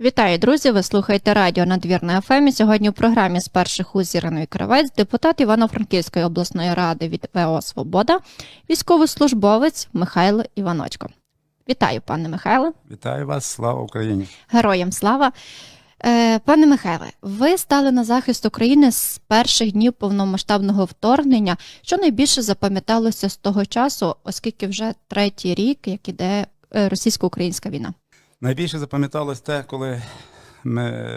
Вітаю, друзі! Ви слухаєте радіо Надвірна ФМ. І Сьогодні у програмі з перших уз Іриною Кравець, депутат Івано-Франківської обласної ради від ВО Свобода, військовослужбовець Михайло Іваночко. Вітаю, пане Михайле, Вітаю вас, слава Україні! героям слава. Е, Пане Михайле, ви стали на захист України з перших днів повномасштабного вторгнення. Що найбільше запам'яталося з того часу, оскільки вже третій рік, як іде е, російсько-українська війна? Найбільше запам'яталось те, коли ми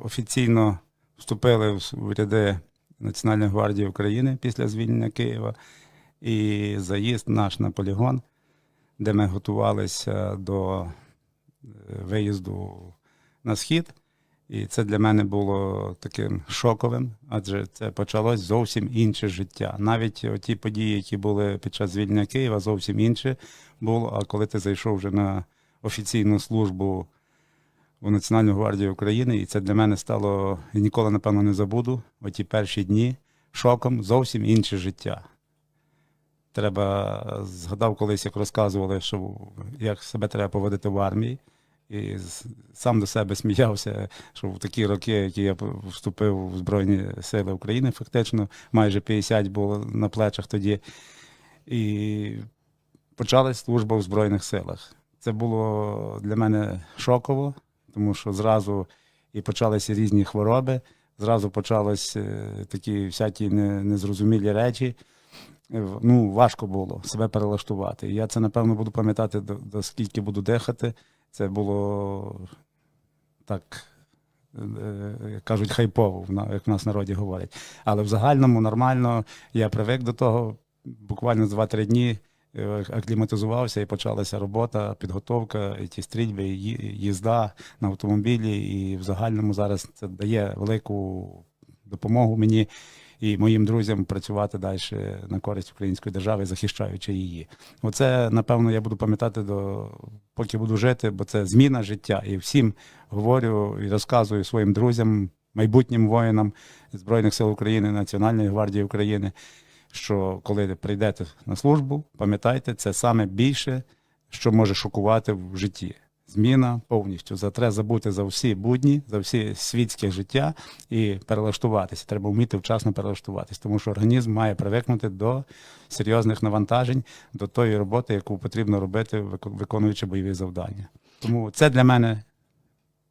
офіційно вступили в в ряди Національної гвардії України після звільнення Києва і заїзд наш на полігон, де ми готувалися до е, виїзду на схід. І це для мене було таким шоковим, адже це почалось зовсім інше життя. Навіть ті події, які були під час звільнення Києва, зовсім інше було. А коли ти зайшов вже на офіційну службу у Національну гвардію України, і це для мене стало, і ніколи, напевно, не забуду, оті перші дні шоком зовсім інше життя. Треба згадав колись, як розказували, що як себе треба поводити в армії. І сам до себе сміявся, що в такі роки, які я вступив в Збройні Сили України, фактично майже 50 було на плечах тоді. І почалась служба в Збройних силах. Це було для мене шоково, тому що зразу і почалися різні хвороби, зразу почалися е, такі всякі незрозумілі речі. Е, Ну, важко було себе перелаштувати. Я це, напевно, буду пам'ятати, до, скільки буду дихати. Це було так, е, кажуть, хайпово, як в нас народі говорять. Але в загальному нормально я привик до того. Буквально за 2-3 дні акліматизувався і почалася робота, підготовка, і ті стрільби, їзда на автомобілі. І в загальному зараз це дає велику допомогу мені і моїм друзям працювати далі на користь української держави, захищаючи її. Оце, напевно, я буду пам'ятати до поки буду жити, бо це зміна життя. І всім говорю і розказую своїм друзям, майбутнім воїнам Збройних сил України, Національної гвардії України, що коли прийдете на службу, пам'ятайте, це саме більше, що може шокувати в житті. Зміна повністю. За треба забути за всі будні, за всі світське життя і перелаштуватися. Треба вміти вчасно перелаштуватися, тому що організм має привикнути до серйозних навантажень, до тої роботи, яку потрібно робити, виконуючи бойові завдання. Тому це для мене,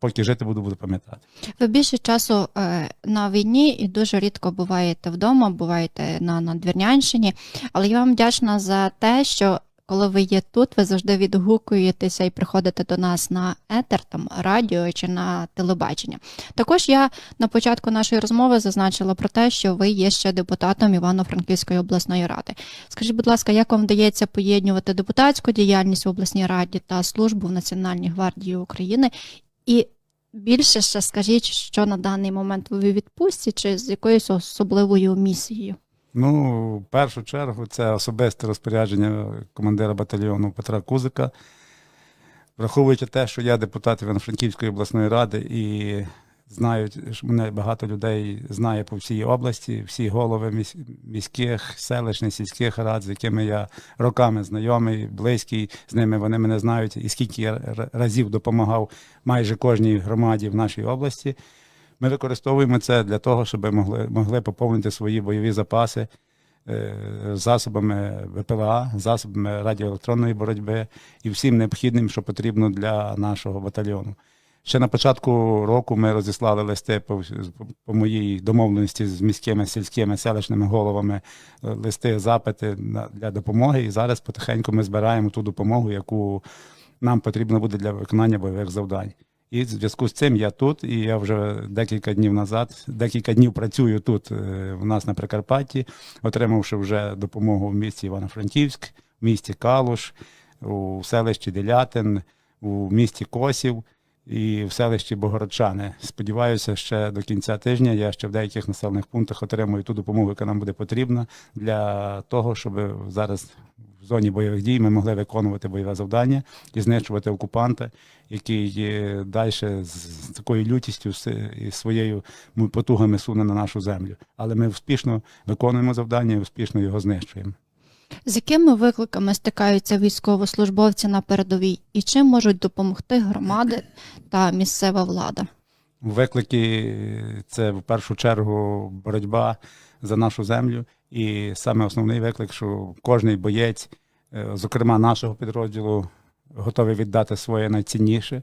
поки жити буду, буду пам'ятати. Ви більше часу е, на війні і дуже рідко буваєте вдома, буваєте на Надвірнянщині. Але я вам вдячна за те, що коли ви є тут, ви завжди відгукуєтеся і приходите до нас на етер, там радіо чи на телебачення. Також я на початку нашої розмови зазначила про те, що ви є ще депутатом Івано-Франківської обласної ради. Скажіть, будь ласка, як вам вдається поєднувати депутатську діяльність в обласній раді та службу в Національній гвардії України? І більше ще скажіть, що на даний момент ви відпустці чи з якоюсь особливою місією? Ну, в першу чергу, це особисте розпорядження командира батальйону Петра Кузика. Враховуючи те, що я депутат Івано-Франківської обласної ради і знають, мене багато людей знає по всій області, всі голови міських, селищних, сільських рад, з якими я роками знайомий, близький з ними, вони мене знають, і скільки я разів допомагав майже кожній громаді в нашій області. Ми використовуємо це для того, щоб могли, могли поповнити свої бойові запаси е, засобами ВПЛА, засобами радіоелектронної боротьби і всім необхідним, що потрібно для нашого батальйону. Ще на початку року ми розіслали листи по, по моїй домовленості з міськими сільськими селищними головами, е, листи, запити для допомоги. І зараз потихеньку ми збираємо ту допомогу, яку нам потрібно буде для виконання бойових завдань. І в зв'язку з цим я тут, і я вже декілька днів назад, декілька днів працюю тут е, в нас на Прикарпатті, отримавши вже допомогу в місті Івано-Франківськ, в місті Калуш, у селищі Делятин, у місті Косів і в селищі Богородчани. Сподіваюся, ще до кінця тижня я ще в деяких населених пунктах отримую ту допомогу, яка нам буде потрібна для того, щоб зараз в зоні бойових дій ми могли виконувати бойове завдання і знищувати окупанта, який далі з, такою лютістю і своєю потугами суне на нашу землю. Але ми успішно виконуємо завдання і успішно його знищуємо. З якими викликами стикаються військовослужбовці на передовій і чим можуть допомогти громади та місцева влада? Виклики це в першу чергу боротьба за нашу землю. І саме основний виклик, що кожний боєць, е, зокрема нашого підрозділу, готовий віддати своє найцінніше,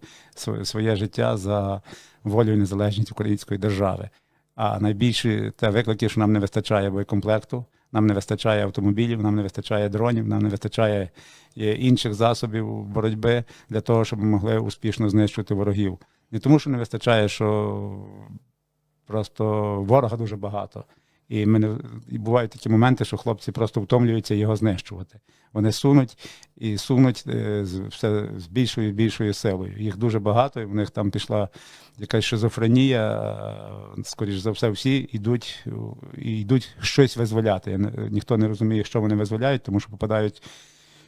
своє, життя за волю і незалежність української держави. А найбільше те виклики, що нам не вистачає боєкомплекту, нам не вистачає автомобілів, нам не вистачає дронів, нам не вистачає е, інших засобів боротьби для того, щоб ми могли успішно знищувати ворогів. Не тому, що не вистачає, що просто ворога дуже багато. І, ми не, і бувають такі моменти, що хлопці просто втомлюються його знищувати. Вони сунуть і сунуть е, з, все, з більшою і більшою силою. Їх дуже багато, і в них там пішла якась шизофренія. е, Скоріш за все, всі йдуть, і йдуть щось визволяти. Ніхто не розуміє, що вони визволяють, тому що попадають,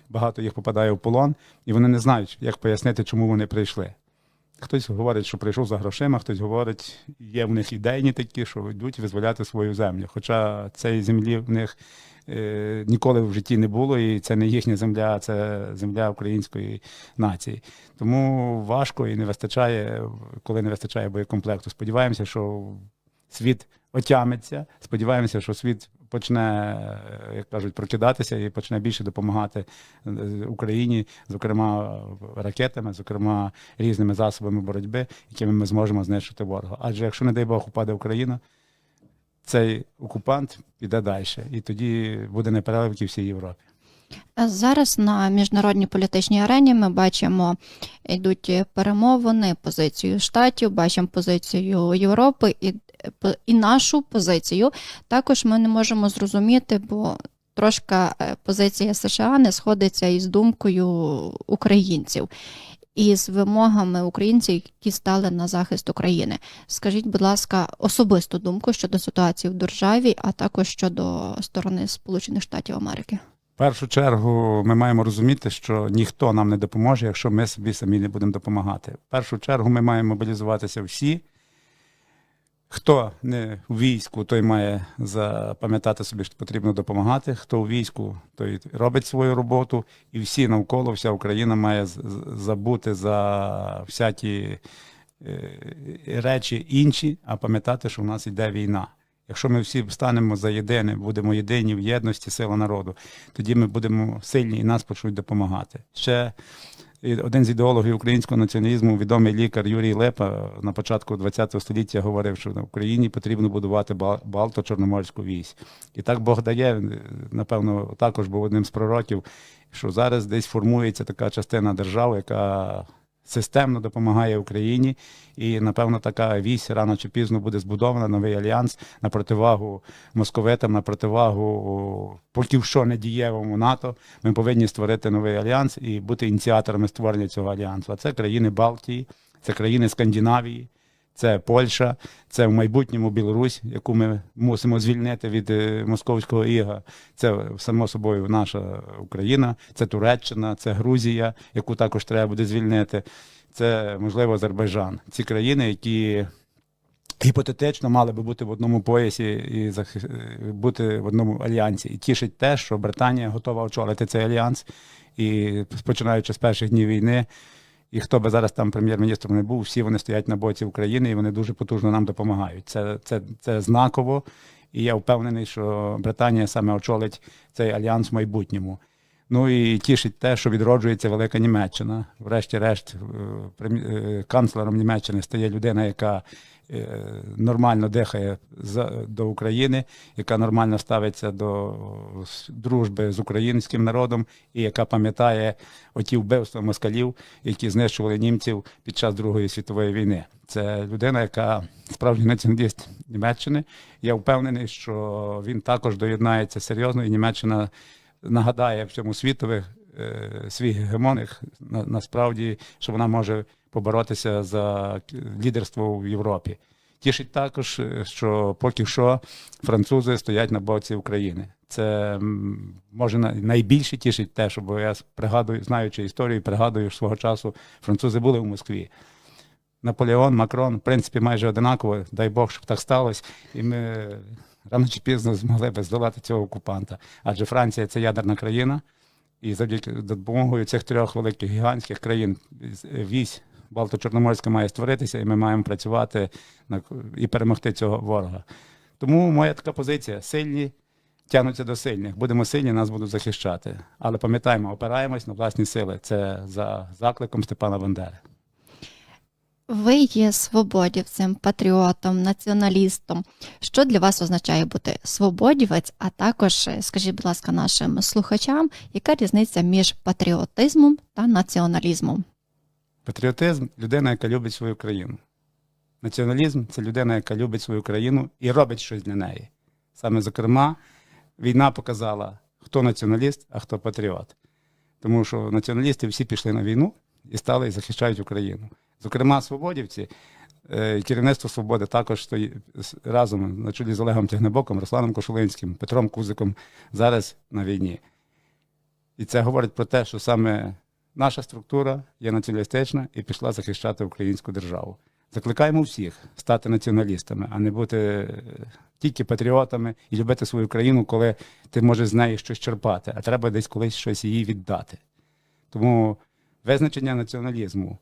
багато їх попадає в полон, і вони не знають, як пояснити, чому вони прийшли. Хтось говорить, що прийшов за грошима, хтось говорить, є в них ідейні такі, що йдуть визволяти свою землю. Хоча цієї землі в них е, ніколи в житті не було, і це не їхня земля, це земля української нації. Тому важко і не вистачає, коли не вистачає боєкомплекту. Сподіваємося, що світ отямиться. Сподіваємося, що світ почне, е, як кажуть, прокидатися і почне більше допомагати е, Україні, зокрема ракетами, зокрема різними засобами боротьби, якими ми зможемо знищити ворога. Адже якщо, не дай Бог, упаде Україна, цей окупант піде далі, і тоді буде непереливки всій Європі. Зараз на міжнародній політичній арені ми бачимо, йдуть перемовини, позицію штатів, бачимо позицію Європи і, і нашу позицію. Також ми не можемо зрозуміти, бо трошки е, позиція США не сходиться із думкою українців. І з вимогами українців, які стали на захист України. Скажіть, будь ласка, особисту думку щодо ситуації в державі, а також щодо сторони Сполучених Штатів Америки. В першу чергу ми маємо розуміти, що ніхто нам не допоможе, якщо ми собі самі не будемо допомагати. В першу чергу ми маємо мобілізуватися всі. Хто не у війську, той має запам'ятати собі, що потрібно допомагати. Хто у війську, той робить свою роботу, і всі навколо, вся Україна має забути за всякі е, речі інші, а пам'ятати, що в нас йде війна. Якщо ми всі станемо за єдине, будемо єдині в єдності сила народу, тоді ми будемо сильні і нас почнуть допомагати. Ще один з ідеологів українського націоналізму, відомий лікар Юрій Лепа, на початку ХХ століття говорив, що на Україні потрібно будувати Ба- Балто-Чорноморську вісь. І так Бог дає, напевно, також був одним з пророків, що зараз десь формується така частина держави, яка системно допомагає Україні, і напевно така вісь рано чи пізно буде збудована новий альянс на противагу московитам, на противагу поки що недієвому НАТО. Ми повинні створити новий альянс і бути ініціаторами створення цього альянсу. А це країни Балтії, це країни Скандинавії. Це Польща, це в майбутньому Білорусь, яку ми мусимо звільнити від е, московського іга. Це само собою наша Україна, це Туреччина, це Грузія, яку також треба буде звільнити. Це можливо Азербайджан. Ці країни, які гіпотетично мали би бути в одному поясі і бути в одному альянсі. І тішить те, що Британія готова очолити цей альянс. І починаючи з перших днів війни, і хто би зараз там прем'єр-міністром не був, всі вони стоять на боці України і вони дуже потужно нам допомагають. Це, це, це знаково. І я впевнений, що Британія саме очолить цей альянс в майбутньому. Ну і тішить те, що відроджується велика Німеччина. Врешті-решт, е, е, канцлером Німеччини стає людина, яка е, нормально дихає до України, яка нормально ставиться до дружби з українським народом, і яка пам'ятає оті вбивства москалів, які знищували німців під час Другої світової війни. Це людина, яка справжній націоналіст Німеччини. Я впевнений, що він також доєднається серйозно, і Німеччина нагадає всьому світові е, свій на, насправді, що вона може поборотися за лідерство в Європі. Тішить також, е, що поки що французи стоять на боці України. Це може найбільше тішить те, що бо я пригадую, знаючи історію, пригадую, свого часу французи були в Москві. Наполеон, Макрон, в принципі, майже одинаково. Дай Бог, щоб так сталося. І ми рано чи пізно змогли би здолати цього окупанта. Адже Франція це ядерна країна, і завдяки допомогою цих трьох великих гігантських країн вісь Балто-Чорноморська має створитися, і ми маємо працювати і перемогти цього ворога. Тому моя така позиція: сильні тягнуться до сильних. Будемо сильні, нас будуть захищати. Але пам'ятаємо, опираємось на власні сили. Це за закликом Степана Бандери. Ви є свободівцем, патріотом, націоналістом. Що для вас означає бути свободівець? А також е, скажіть, будь ласка, нашим слухачам, яка різниця між патріотизмом та націоналізмом? Патріотизм людина, яка любить свою країну. Націоналізм це людина, яка любить свою країну і робить щось для неї. Саме зокрема, війна показала, хто націоналіст, а хто патріот. Тому що націоналісти всі пішли на війну і стали і захищають Україну. Зокрема, свободівці, е, керівництво свободи також стоїть разом на чолі з Олегом Тягнебоком, Русланом Кошулинським, Петром Кузиком зараз на війні. І це говорить про те, що саме наша структура є націоналістична і пішла захищати українську державу. Закликаємо всіх стати націоналістами, а не бути е, тільки патріотами і любити свою країну, коли ти можеш з неї щось черпати, а треба десь колись щось їй віддати. Тому визначення націоналізму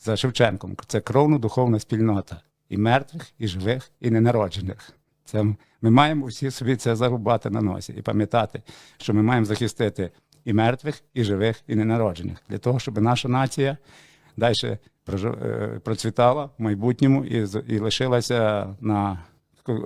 за Шевченком це кровно духовна спільнота і мертвих, і живих, і ненароджених. Це ми маємо всі собі це зарубати на носі і пам'ятати, що ми маємо захистити і мертвих, і живих, і ненароджених для того, щоб наша нація далі процвітала в майбутньому і, і лишилася на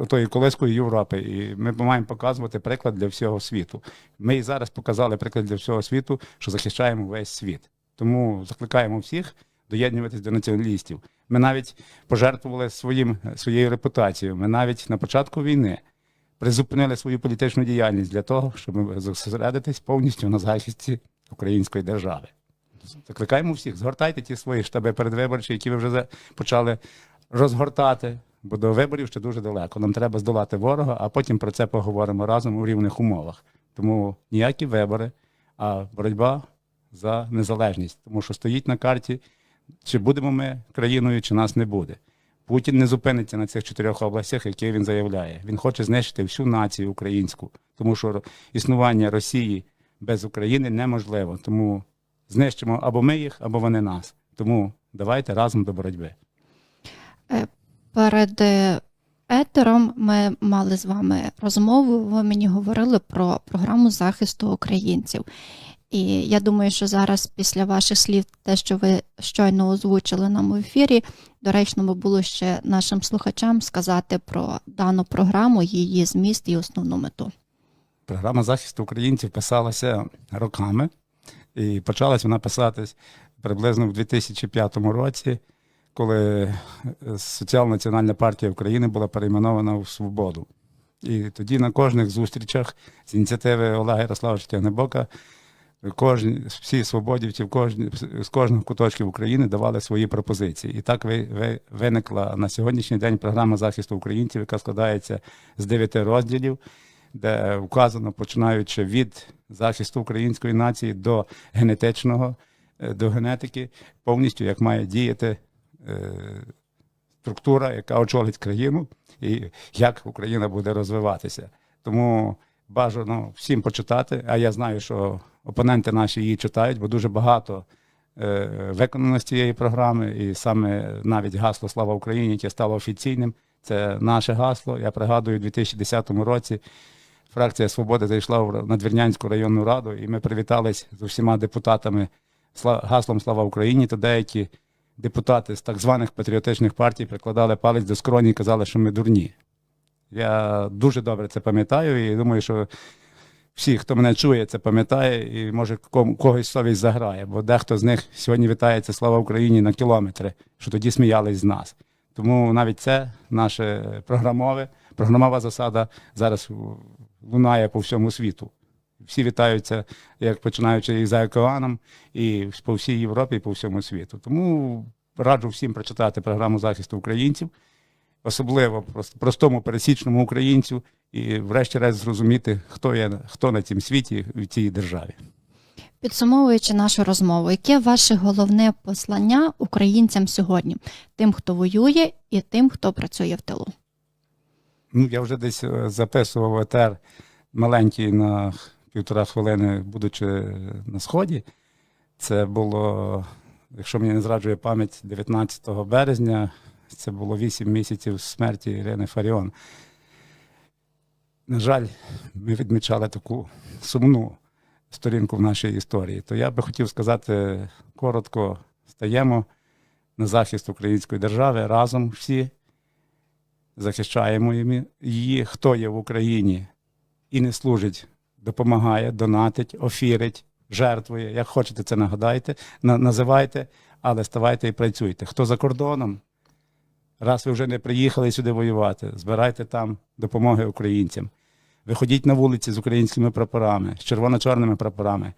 тої колискою Європи. І ми маємо показувати приклад для всього світу. Ми і зараз показали приклад для всього світу, що захищаємо весь світ. Тому закликаємо всіх доєднуватись до націоналістів. Ми навіть пожертвували своїм, своєю репутацією. Ми навіть на початку війни призупинили свою політичну діяльність для того, щоб зосередитись повністю на захисті української держави. Закликаємо всіх, згортайте ті свої штаби передвиборчі, які ви вже почали розгортати, бо до виборів ще дуже далеко. Нам треба здолати ворога, а потім про це поговоримо разом у рівних умовах. Тому ніякі вибори, а боротьба за незалежність, тому що стоїть на карті, чи будемо ми країною, чи нас не буде. Путін не зупиниться на цих чотирьох областях, які він заявляє. Він хоче знищити всю націю українську, тому що існування Росії без України неможливо. Тому знищимо або ми їх, або вони нас. Тому давайте разом до боротьби. Перед е, етером ми мали з вами розмову. Ви мені говорили про програму захисту українців. І я думаю, що зараз, після ваших слів, те, що ви щойно озвучили нам у ефірі, доречно би було ще нашим слухачам сказати про дану програму, її зміст і основну мету. Програма захисту українців писалася роками, і почалась вона писатись приблизно в 2005 році, коли е, Соціал-національна партія України була перейменована в Свободу. І тоді на кожних зустрічах з ініціативи Олега Ярославовича Тягнебока кожні, всі свободівці в кожні, з кожних куточків України давали свої пропозиції. І так ви, ви, виникла на сьогоднішній день програма захисту українців, яка складається з дев'яти розділів, де вказано, починаючи від захисту української нації до генетичного, е, до генетики, повністю як має діяти е, структура, яка очолить країну, і як Україна буде розвиватися. Тому бажано всім почитати. А я знаю, що опоненти наші її читають, бо дуже багато е, виконано з цієї програми, і саме навіть гасло Слава Україні, яке стало офіційним. Це наше гасло. Я пригадую, у 2010 році фракція Свободи зайшла в Надвірнянську районну раду, і ми привітались з усіма депутатами гаслом Слава Україні, то деякі депутати з так званих патріотичних партій прикладали палець до скроні і казали, що ми дурні. Я дуже добре це пам'ятаю і думаю, що всі, хто мене чує, це пам'ятає, і може кому- когось совість заграє, бо дехто з них сьогодні вітається Слава Україні на кілометри, що тоді сміялись з нас. Тому навіть це наше програмове, програмова засада зараз лунає по всьому світу. Всі вітаються, як починаючи і за океаном, і по всій Європі, і по всьому світу. Тому раджу всім прочитати програму захисту українців, особливо простому пересічному українцю, і врешті-решт зрозуміти, хто є хто на цім світі в цій державі. Підсумовуючи нашу розмову, яке ваше головне послання українцям сьогодні, тим, хто воює, і тим, хто працює в тилу? Ну, я вже десь е, записував етер маленький на півтора хвилини, будучи на сході. Це було, якщо мені не зраджує пам'ять, 19 березня. Це було 8 місяців смерті Ірини Фаріон. На жаль, ми відмічали таку сумну сторінку в нашій історії. То я би хотів сказати коротко: стаємо на захист української держави разом всі, захищаємо її- хто є в Україні і не служить, допомагає, донатить, офірить, жертвує. Як хочете, це нагадайте, називайте, але ставайте і працюйте. Хто за кордоном, раз ви вже не приїхали сюди воювати, збирайте там допомоги українцям. Виходіть на вулиці з українськими прапорами, з червоно-чорними прапорами.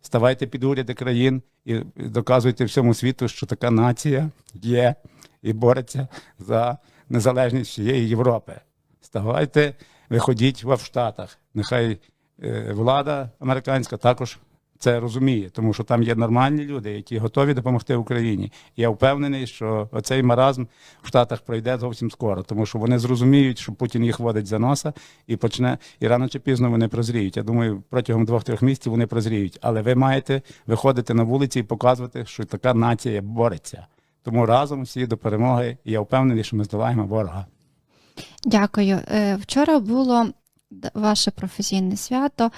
Ставайте під уряди країн і доказуйте всьому світу, що така нація є і бореться за незалежність всієї Європи. Ставайте, виходіть в Штатах. Нехай е, влада американська також це розуміє, тому що там є нормальні люди, які готові допомогти Україні. Я впевнений, що оцей маразм в Штатах пройде зовсім скоро, тому що вони зрозуміють, що Путін їх водить за носа і почне, і рано чи пізно вони прозріють. Я думаю, протягом двох-трьох місяців вони прозріють. Але ви маєте виходити на вулиці і показувати, що така нація бореться. Тому разом всі до перемоги. І я впевнений, що ми здолаємо ворога. Дякую. Е, Вчора було ваше професійне свято,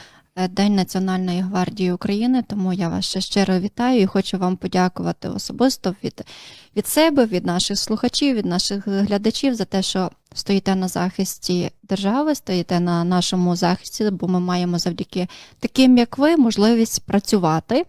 День Національної гвардії України, тому я вас ще щиро вітаю і хочу вам подякувати особисто від, від себе, від наших слухачів, від наших глядачів за те, що стоїте на захисті держави, стоїте на нашому захисті, бо ми маємо завдяки таким, як ви, можливість працювати.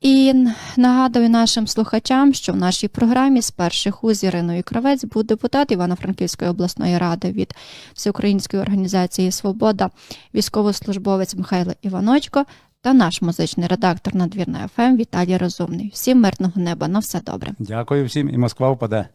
І нагадую нашим слухачам, що в нашій програмі з перших уз Іриною Кравець був депутат Івано-Франківської обласної ради від Всеукраїнської організації Свобода, військовослужбовець Михайло Іваночко та наш музичний редактор надвірна ФМ Віталій Розумний. Всім мирного неба, на все добре. Дякую всім, і Москва впаде.